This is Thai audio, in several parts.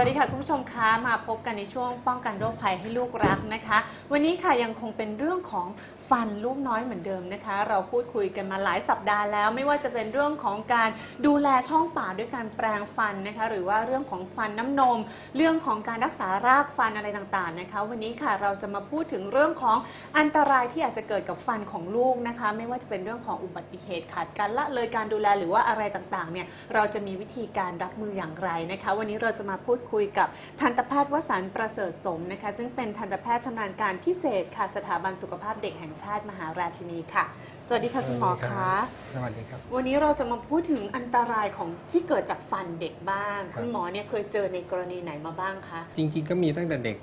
สวัสดีค่ะคุณผู้ชมคะมาพบกันในช่วงป้องกันโรคภัยให้ลูกรักนะคะ วันนี้ค่ะยังคงเป็นเรื่องของฟันลูกน้อยเหมือนเดิมนะคะ เราพูดคุยกันมาหลายสัปดาห์แล้ว ไม่ว่าจะเป็นเรื่องของการดูแลช่องปากด้วยการแปรงฟันนะคะ หรือว่าเรื่องของฟันน้ำนม เรื่องของการรักษารากฟันอะไรต่างๆนะคะ วันนี้ค่ะเราจะมาพูดถึงเรื่องของอันตรายที่อาจจะเกิดกับฟันของลูกนะคะ ไม่ว่าจะเป็นเรื่องของอุบัติเหตุขาดการละเลยการดูแลหรือว่าอะไรต่างๆเนี่ยเราจะมีวิธีการรับมืออย่างไรนะคะ วันนี้เราจะมาพูดคุยกับทันตแพทย์วสันต์ประเสริฐสมนะคะ ซึ่งเป็นทันตแพทย์ชำนาญการพิเศษค่ะสถาบันสุขภาพเด็กแห่งชาติมหาราชินีค่ะ สวัสดีค่ะคุณหมอคะสวัสดีครับ วันนี้เราจะมาพูดถึงอันตรายของที่เกิดจากฟันเด็กบ้างครับคุณหมอเนี่ยเคยเจอในกรณีไหนมาบ้างคะจริง ๆ ก็มีตั้งแต่เด็ก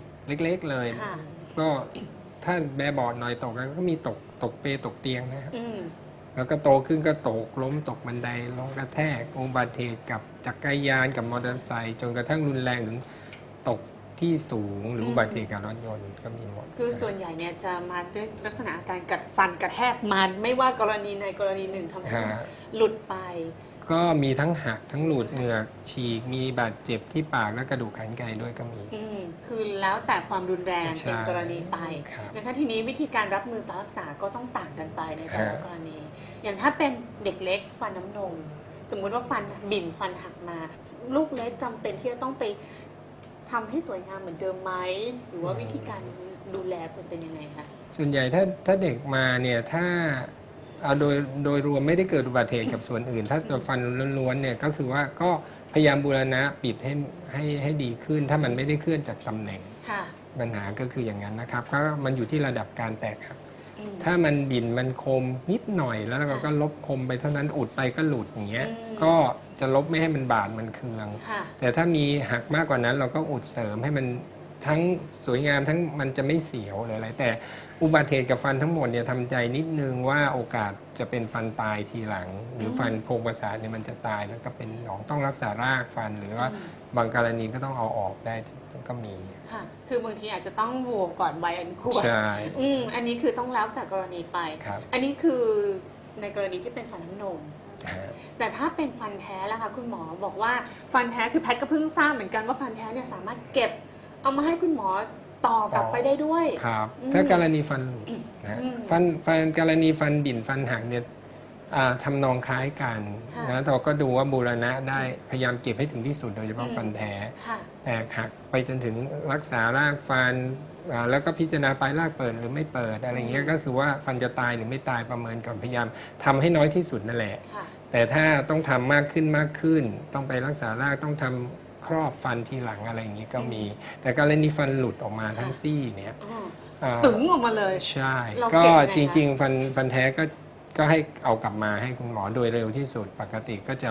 เล็ก ๆ เลยค่ะก็ถ้าแบบบอดหน่อยตกแล้วก็มีตกตกเปรย์ตกเตียงนะครับอืม แล้วก็โตขึ้นก็ตกล้มตกบันไดลงกระแทกอุบัติเหตุกับจักรยานกับมอเตอร์ไซค์จนกระทั่งรุนแรงถึงตกที่สูงหรืออุบัติเหตุกับรถยนต์ก็มีหมด คือส่วนใหญ่เนี่ยจะมาด้วยลักษณะการกัดฟันกระแทกมันไม่ว่ากรณีในกรณีหนึ่งทำให้ฮะ หลุดไป ก็มีทั้งหักทั้งหลุดเหงือกฉีก มีบาดเจ็บที่ปากและกระดูกขันไกด้วยก็มี อืมคือแล้วแต่ความรุนแรงใช่เป็นกรณีไปครับนะคะทีนี้วิธีการรับมือการรักษาก็ต้องต่างกันไปในแต่ละฮะกรณี อย่างถ้าเป็นเด็กเล็กฟันน้ำนม สมมุติว่าฟันบิ่นฟันหักมา ลูกเล็กจำเป็นที่จะต้องไปทำให้สวยงามเหมือนเดิมไหมหรือว่าวิธีการดูแลควรเป็นยังไงคะ ส่วนใหญ่ถ้าถ้าเด็กมาเนี่ยถ้า เอาโดยโดยรวมไม่ได้เกิดอุบัติเหตุกับส่วนอื่น ถ้าตัวฟันล้วนๆเนี่ยก็คือว่าก็พยายามบูรณะปิดให้ให้ให้ดีขึ้น ถ้ามันไม่ได้เคลื่อนจากตำแหน่งค่ะปัญหาก็คืออย่างนั้นนะครับก็มันอยู่ที่ระดับการแตกหักอืม ถ้ามันบินมันคมนิดหน่อยแล้วเราค่ะก็ลบคมไปเท่านั้นอุดไปก็หลุดอย่างเงี้ยอืม ก็จะลบไม่ให้มันบาดมันเคือง ค่ะ แต่ถ้ามีหักมากกว่านั้นเราก็อุดเสริมให้มัน ทั้งสวยงามทั้งมันจะไม่เสียวหรืออะไร แต่อุบัติเหตุกับฟันทั้งหมดเนี่ยทำใจนิดนึงว่าโอกาสจะเป็นฟันตายทีหลัง หรืออมฟันโครงประสาทเนี่ยมันจะตายแล้วก็เป็นหนองต้องรักษารากฟันหรือว่าอืมบางกรณีก็ต้องเอาออกได้ก็มีค่ะ คือบางทีอาจจะต้องโหวก่อนใบอันควรใช่อืมอันนี้คือต้องแล้วแต่กรณีไปครับอันนี้คือในกรณีที่เป็นฟันน้ำนมฮะแต่ถ้าเป็นฟันแท้ล่ะคะคุณหมอบอกว่าฟันแท้คือแพทย์ก็เพิ่งทราบเหมือนกันว่าฟันแท้เนี่ยสามารถเก็บ เอามาให้คุณหมอต่อกลับไปได้ด้วย ครับอืมถ้ากรณีฟันหลุดนะฮะอืมฟันฟันกรณีฟันบิ่นฟันหักเนี่ยอ่าทำนองคล้ายกันค่ะนะเราก็ดูว่าบูรณะได้พยายามเก็บให้ถึงที่สุดโดยเฉพาะอืม ฟันแท้ ค่ะ แตกหักไปจนถึงรักษารากฟันอ่าแล้วก็พิจารณาปลายรากเปิดหรือไม่เปิดอะไรเงี้ยก็คือว่าฟันจะตายหรือไม่ตายประเมินก่อนพยายามทำให้น้อยที่สุดนั่นแหละ ค่ะ แต่ถ้าต้องทำมากขึ้นมากขึ้น ต้องไปรักษารากต้องทำ ครอบฟันทีหลังอะไรอย่างนี้ก็มี แต่กรณีฟันหลุดออกมาทั้งซี่เนี่ยอ๋ออ่าตึงออกมาเลย ใช่ เราก็เก็บยังไงจคะริง ๆ ฟันฟันแท้ก็ก็ให้เอากลับมาให้คุณหมอโดยเร็วที่สุดปกติก็จะ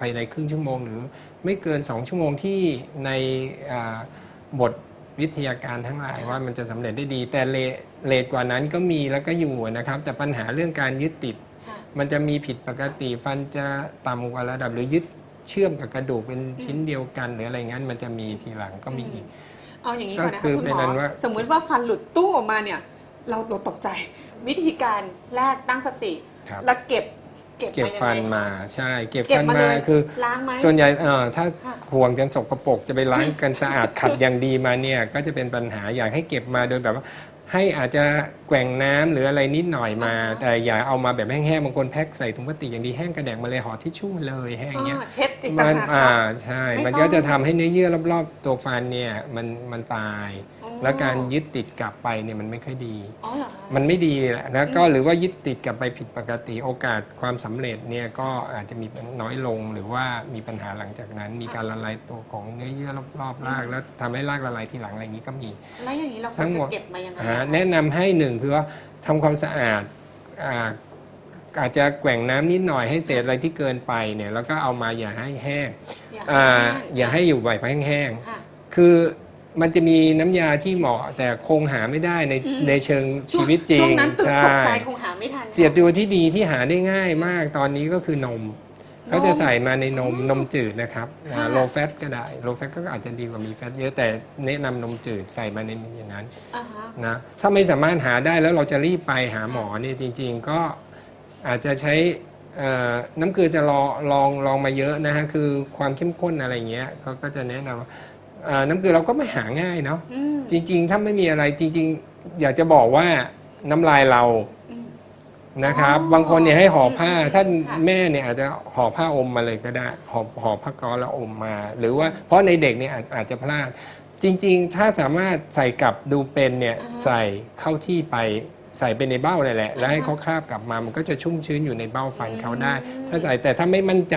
ภายในครึ่งชั่วโมง หรือไม่เกิน 2 ชั่วโมงที่ในอ่าบทวิทยาการทั้งหลายว่ามันจะสำเร็จได้ดี แต่เลเลทกว่านั้นก็มีแล้วก็อยู่นะครับ แต่ปัญหาเรื่องการยึดติด ค่ะ มันจะมีผิดปกติฟันจะต่ำกว่าระดับหรือยึด เชื่อมกับกระดูกเป็นชิ้นเดียวกัน หรืออะไรงั้นมันจะมีทีหลังก็มีอีก เอาอย่างนี้ก่อนนะก็คืคะอคุณเป็นหมอัอนว่า สมมุติว่าฟันหลุดตู้ออกมาเนี่ย เราเราตกใจ วิธีการแรกตั้งสติ ครับ แล้วเก็บเก็บเก็บมายังไงฟันมา ใช่ เก็บเก็บฟันมามาเลยคือ ล้างไหม ส่วนใหญ่เอ่อถ้าค่ะ ห่วงกันสกปรกจะไปล้างกันสะอาดขัดอย่างดีมาเนี่ย ก็จะเป็นปัญหาอยากให้เก็บมาโดยแบบว่า ให้อาจจะแกว่งน้ำหรืออะไรนิดหน่อยมาอ่าฮะแต่อย่าเอามาแบบแห้งๆบางคนแพ็คใส่ถุงพลาสติกอย่างดีแห้งกระแดกมาเลยห่อทิชชู่มาเลยแห้งเงี้ยอ่าเช็ดอีกมัต่างนหากอ่าครับใช่ไม่มันต้องก็จะทำให้เนื้อเยื่อรอบๆตัวฟันเนี่ยมันมันตายอ๋อ แล้วการยึดติดกลับไปเนี่ยมันไม่ค่อยดี อ๋อเหรอคะ มันไม่ดีแหละนะก็หรือว่ายึดติดกลับไปผิดปกติโอกาสความสำเร็จเนี่ยก็อาจจะมีน้อยลงหรือว่ามีปัญหาหลังจากนั้น มีการละลายตัวของเนื้อเยื่อรอบๆรากแล้วทำให้รากละลายทีหลังอะไรอย่างนี้ก็มี แล้วอย่างนี้เราควทั้รงหมจะดเก็บมายังไงอ่าอะคะแนะนำให้หนึ่งคือว่าทำความสะอาดอ่าอาจจะแกว่งน้ำนิดหน่อยให้เศษอะไรที่เกินไปเนี่ยแล้วก็เอามาอย่าให้แห้งอย่าอ่าให้อย่าให้อยู่แบบแห้งๆ ค่ะ คือ มันจะมีน้ำยาที่เหมาะแต่คงหาไม่ได้ในอืม ในเชิงชีวิตจริงช่วงนั้นตื่นใช่ตกใจคงหาไม่ทัน เจียตัวที่ดีที่หาได้ง่ายมากตอนนี้ก็คือนมเขาจะใส่มาในนมอ๋อนมจืดนะครับค่ะ โลแฟตก็ได้โลแฟตก็อาจจะดีกว่ามีแฟตเยอะแต่แนะนำนมจืดใส่มาในอย่างนั้น อ่าฮะ นะถ้าไม่สามารถหาได้แล้วเราจะรีบไปหาหมอเนี่ยจริงๆก็อาจจะใช้เอ่อน้ำเกลือจะลองลองลองมาเยอะนะฮะคือความเข้มข้นอะไรเงี้ยเขาก็จะแนะนำว่าเอ่อ น้ำเกลือเราก็ไม่หาง่ายเนาะอืมจริง ๆ ถ้าไม่มีอะไรจริง ๆ อยากจะบอกว่าน้ำลายเราอืม นะครับ อ๋อบางคนเนี่ยให้ห่อผ้าอืมท่านค่ะ แม่เนี่ยอาจจะห่อผ้าอมมาเลยก็ได้ห่อห่อผ้าก๊อซแล้วอมมา หรือว่าเพราะในเด็กเนี่ยอาจอาจจะพลาด จริง ๆ ถ้าสามารถใส่กลับดูเป็นเนี่ยใส่เข้าที่ไปใส่ไปในเบ้าเลยแหละ แล้วให้เขาคาบกลับมามันก็จะชุ่มชื้นอยู่ในเบ้าฟันเขาได้ถ้าใส่แต่ถ้าไม่มั่นใจ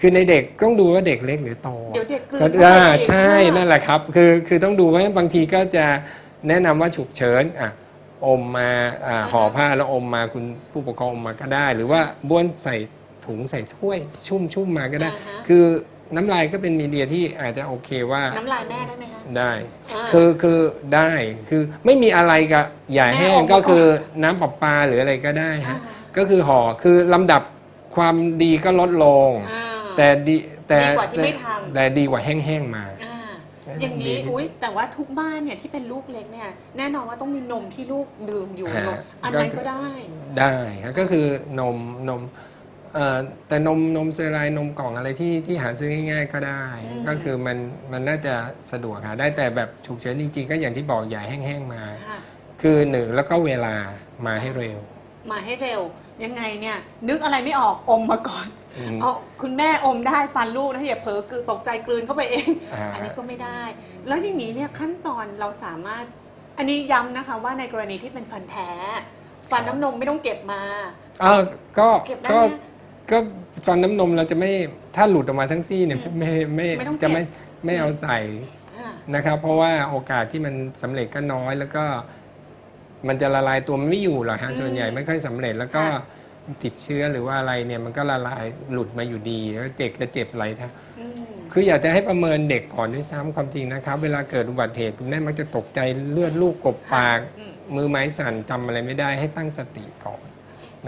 คือในเด็กต้องดูว่าเด็กเล็กหรือโตเดี๋ยวเด็กกลืนก็เข้าไปอ่าอีกใช่นั่นแหละครับ คือคือต้องดูว่าบางทีก็จะแนะนำว่าฉุกเฉินอะอมมาอ่าห่อผ้าแล้วอมมาคุณผู้ปกครองอมมาก็ได้ หรือว่าบ้วนใส่ถุงใส่ถ้วยชุ่มชุ่มมาก็ได้ อ่าฮะ คือน้ำลายก็เป็นมีเดียที่อาจจะโอเคว่าน้ำลายแม่ได้ไหมคะ ได้าคือคือได้คือไม่มีอะไรกับอย่าแห้แม่งอมก็คือน้ำประปาหรืออะไรก็ได้อ่าฮะ ก็คือห่อคือลำดับความดีก็ลดลง อ่า แต่ดีแต่ดีกว่าที่ไม่ทำ แต่ดีกว่าแห้งๆมา อ่าอย่างนี้ดีที่สุดอุ้ยแต่ว่าทุกบ้านเนี่ยที่เป็นลูกเล็กเนี่ยแน่นอนว่าต้องมีนมที่ลูกดื่มอยู่ฮะนมอันนั้นก็ก็ได้ ได้ครับก็คือนมนมเอ่อแต่นมนมเซรายนมกล่องอะไรที่ที่หาซื้อง่ายๆก็ได้ อืม ก็คือมันมันน่าจะสะดวกหาได้แต่แบบฉุกเฉินจริงๆ ก็อย่างที่บอกอย่าแห้งๆมา ค่ะคือหนึ่งแล้วก็เวลามาให้เร็ว มาให้เร็วยังไงเนี่ย นึกอะไรไม่ออกอมมาก่อนอืม เอาคุณแม่อมได้ฟันลูกนะอย่าเผลอคือตกใจกลืนเข้าไปเอง อ่า อันนี้ก็ไม่ได้ แล้วอย่างนี้เนี่ยขั้นตอนเราสามารถ อันนี้ย้ำนะคะว่าในกรณีที่เป็นฟันแท้ ฟันน้ำนมไม่ต้องเก็บมาเออก็เก็บได้ก็ไหมก็ฟันน้ำนมเราจะไม่ถ้าหลุดออกมาทั้งซี่เนี่ยไม่ไม่ไม่ต้องเก็บ จะไม่ไม่เอาใส่อ่านะครับ เพราะว่าโอกาสที่มันสำเร็จก็น้อยแล้วก็ มันจะละลายตัวมันไม่อยู่หรอกฮะอืมส่วนใหญ่ไม่ค่อยสำเร็จแล้วก็ค่ะ ติดเชื้อหรือว่าอะไรเนี่ยมันก็ละลายหลุดมาอยู่ดีแล้วเด็กจะเจ็บอะไรท่าอืมคืออยากจะให้ประเมินเด็กก่อนด้วยซ้ำความจริงนะครับ เวลาเกิดอุบัติเหตุคุณแม่มักจะตกใจเลือดลูกกบปาก อืมมือไม้สั่นจำอะไรไม่ได้ให้ตั้งสติก่อน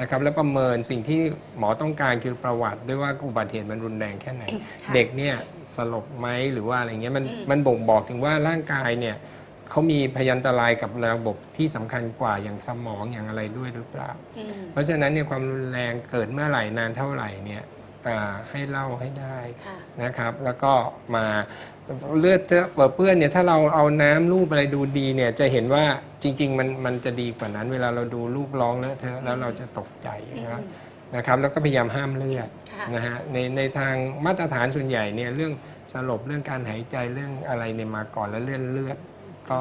นะครับ แล้วประเมินสิ่งที่หมอต้องการคือประวัติด้วยว่าอุบัติเหตุมันรุนแรงแค่ไหนค่ะเด็กเนี่ยสลบไหมหรือว่าอะไรเงี้ยมันอืมมันบ่งบอกถึงว่าร่างกายเนี่ย เขามีพยันตรายกับระบบที่สำคัญกว่าอย่างสมองอย่างอะไรด้วยหรือเปล่า อืมเพราะฉะนั้นเนี่ยความรุนแรงเกิดเมื่อไหร่นานเท่าไหร่เนี่ยอ่าให้เล่าให้ได้ ค่ะ นะครับ แล้วก็มาเลือดเปื้อนเนี่ยถ้าเราเอาน้ำรูปอะไรดูดีเนี่ยจะเห็นว่าจริง ๆ มันมันจะดีกว่านั้น เวลาเราดูลูกร้องเลอะเทอะแล้วเราจะตกใจนะครับอืมนะครับ แล้วก็พยายามห้ามเลือดค่ะนะฮะในในทางมาตรฐานส่วนใหญ่เนี่ยเรื่องสลบเรื่องการหายใจเรื่องอะไรเนี่ยมาก่อนแล้วเลื่อนเลือด ก็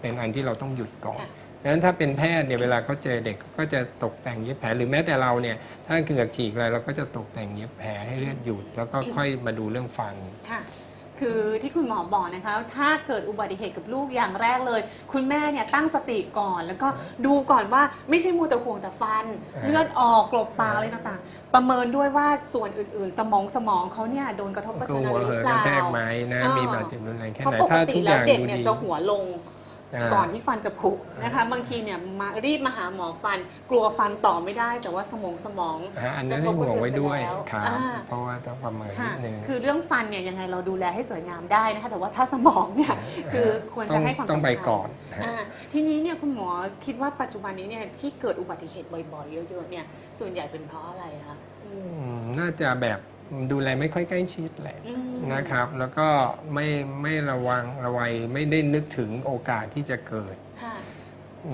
เป็นอันที่เราต้องหยุดก่อนค่ะดังนั้นถ้าเป็นแพทย์เนี่ยเวลาเขาเจอเด็กก็จะตกแต่งเย็บแผลหรือแม้แต่เราเนี่ยถ้าเกิดฉีกอะไรเราก็จะตกแต่งเย็บแผลให้เลือดหยุด แล้วก็ค่อยมาดูเรื่องฟัน ค่ะคือที่คุณหมอบอกนะคะ ถ้าเกิดอุบัติเหตุกับลูกอย่างแรกเลย คุณแม่เนี่ยตั้งสติก่อน แล้วก็ดูก่อนว่าไม่ใช่มัวแต่ห่วงแต่ฟันอ่าเลือดออกกลบปากอะไรต่างๆ ประเมินด้วยว่าส่วนอื่นๆ สมองสมองเขาเนี่ยโดนกระทบกระก็เทือนหัอะวไรหเหรืออะเปกระล่า แทกไหมนะอ่ามีมีบาดเจ็บรุนแรงแค่เพราะไหนปกถ้าติทุกอแล้วย่างเด็กดูเนี่ยดี จะหัวลงอ่า ก่อนที่ฟันจะผุนะคะ บางทีเนี่ยมารีบมาหาหมอฟัน กลัวฟันต่อไม่ได้ แต่ว่าสมองสมองฮะอันนี้ให้ห่วงไว้ด้วยกระทบกระเทือนไปแล้วครับอ่าเพราะว่าต้องประเมินนิค่ะดนึงคือเรื่องฟันเนี่ยยังไงเราดูแลให้สวยงามได้นะคะแต่ว่าถ้าสมองเนี่ยคือควรต้จะองให้ความสำคัญต้องไปก่อนฮะอ่าทีนี้เนี่ยคุณหมอคิดว่าปัจจุบันนี้เนี่ยที่เกิดอุบัติเหตุบ่อยๆเยอะๆเนี่ยส่วนใหญ่เป็นเพราะอะไรคะอืมอืมน่าจะแบบ ดูแลไม่ค่อยใกล้ชิดแหละอืมนะครับ แล้วก็ไม่ไม่ระวังระวัยไม่ได้นึกถึงโอกาสที่จะเกิดค่ะ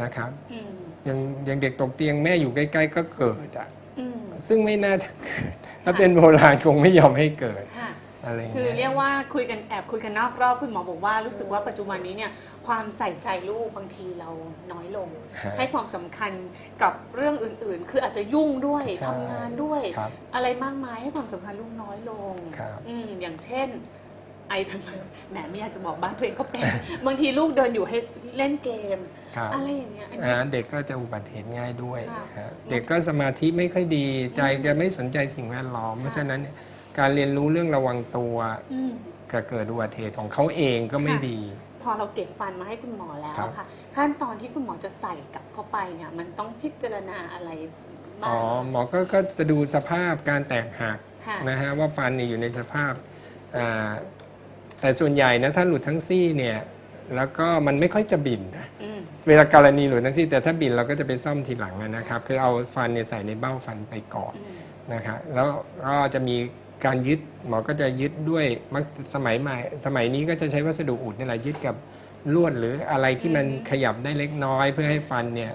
นะครับอืมอย่างอย่างเด็กตกเตียงแม่อยู่ใกล้ ๆ ก็เกิดอะอืมซึ่งไม่น่าจะเกิดถ้าเป็นโบราณคงไม่ยอมให้เกิดค่ะ อะไรอย่างคือเงี้ย เรียกว่าคุยกันแอบคุยกันนอกรอบคุณหมอบอกว่ารู้สึกว่าปัจจุบันนี้เนี่ยความใส่ใจลูกบางทีเราน้อยลง ฮะให้ความสำคัญกับเรื่องอื่นๆ คืออาจจะยุ่งด้วยใช่ทำงานด้วย ครับอะไรมากมายให้ความสำคัญลูกน้อยลงครับ อืมอย่างเช่น ไอเป็นแหมไม่อยากจะบอกบ้านตัวเองก็เป็น บางทีลูกเดินอยู่ให้เล่นเกม ครับอะไรอย่างเงี้ยอันนี้ อ่าเด็กก็จะอุบัติเหตุง่ายด้วยค่ะฮะเด็กก็สมาธิไม่ค่อยดีใจจะไม่สนใจสิ่งแวดล้อม เพราะฉะนั้นเนี่ย การเรียนรู้เรื่องระวังตัวอืม กับเกิดอุบัติเหตุของเขาเองก็ไม่ค่ะ ดี พอเราเก็บฟันมาให้คุณหมอแล้วครับ ค่ะ ขั้นตอนที่คุณหมอจะใส่กลับเข้าไปเนี่ย มันต้องพิจารณาอะไรบ้าอ๋องหมอก็ก็จะดูสภาพการแตกหักค่ะนะฮะว่าฟันเนี่ยอยู่ในสภาพอ่าแต่ส่วนใหญ่นะถ้าหลุดทั้งซี่เนี่ยแล้วก็มันไม่ค่อยจะบินนะอืมเวลากรณีหลุดทั้งซี่ แต่ถ้าบินเราก็จะไปซ่อมทีหลังนะครับคือเอาฟันเนี่ยใส่ในเบ้าฟันไปก่อน อืม นะครับแล้วก็จะมี การยึดหมอก็จะยึดด้วยมักสมัยใหม่สมัยนี้ก็จะใช้วัสดุอุดนี่แหละยึดกับลวดหรืออะไรที่มันอือฮึขยับได้เล็กน้อย เพื่อให้ฟันเนี่ย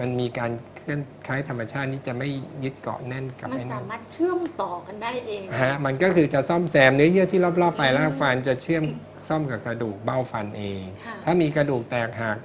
มันมีการเคลื่อนคล้ายธรรมชาตินี่จะไม่ยึดเกาะแน่นกับมันไอ้สานั่นมารถเชื่อมต่อกันได้เองฮะมันก็คือจะซ่อมแซมเนื้อเยื่อที่รอบๆไปแล้วฟันจะเชื่อมซ่อมกับกระดูกเบ้าฟันเอง ค่ะถ้ามีกระดูกแตกหัก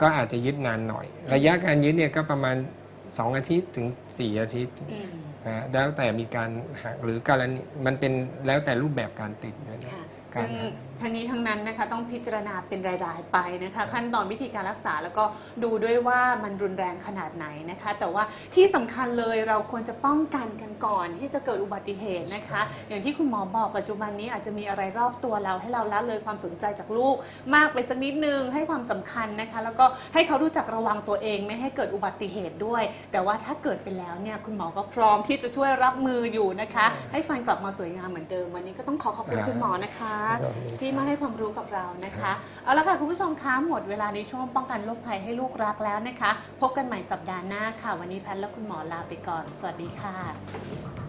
ก็อาจจะยึดนานหน่อย ระยะการยึดเนี่ยก็ประมาณ 2 อาทิตย์ถึง 4 อาทิตย์ อืม นะฮะแล้วแต่มีการหักหรือการณีมันเป็นแล้วแต่รูปแบบการติดด้วยนะค่ะการซึ่งหัก ทั้งนี้ทั้งนั้นนะคะต้องพิจารณาเป็นรายๆไปนะคะ ขั้นตอนวิธีการรักษาแล้วก็ดูด้วยว่ามันรุนแรงขนาดไหนนะคะ แต่ว่าที่สำคัญเลยเราควรจะป้องกันกันก่อนที่จะเกิดอุบัติเหตุนะคะ อย่างที่คุณหมอบอกปัจจุบันนี้อาจจะมีอะไรรอบตัวเราให้เราละเลยความสนใจจากลูก มากไปสักนิดนึงให้ความสำคัญนะคะ แล้วก็ให้เขารู้จักระวังตัวเองไม่ให้เกิดอุบัติเหตุด้วย แต่ว่าถ้าเกิดไปแล้วเนี่ยคุณหมอก็พร้อมที่จะช่วยรับมืออยู่นะคะ ให้ฟันกลับมาสวยงามเหมือนเดิมวันนี้ก็ต้องขอขอบคุณคุณหมอนะคะที่มาให้ความรู้กับเรานะคะ เอาละค่ะ คุณผู้ชมคะหมดเวลาในช่วงป้องกันโรคภัยให้ลูกรักแล้วนะคะ พบกันใหม่สัปดาห์หน้าค่ะ วันนี้แพทย์และคุณหมอลาไปก่อน สวัสดีค่ะ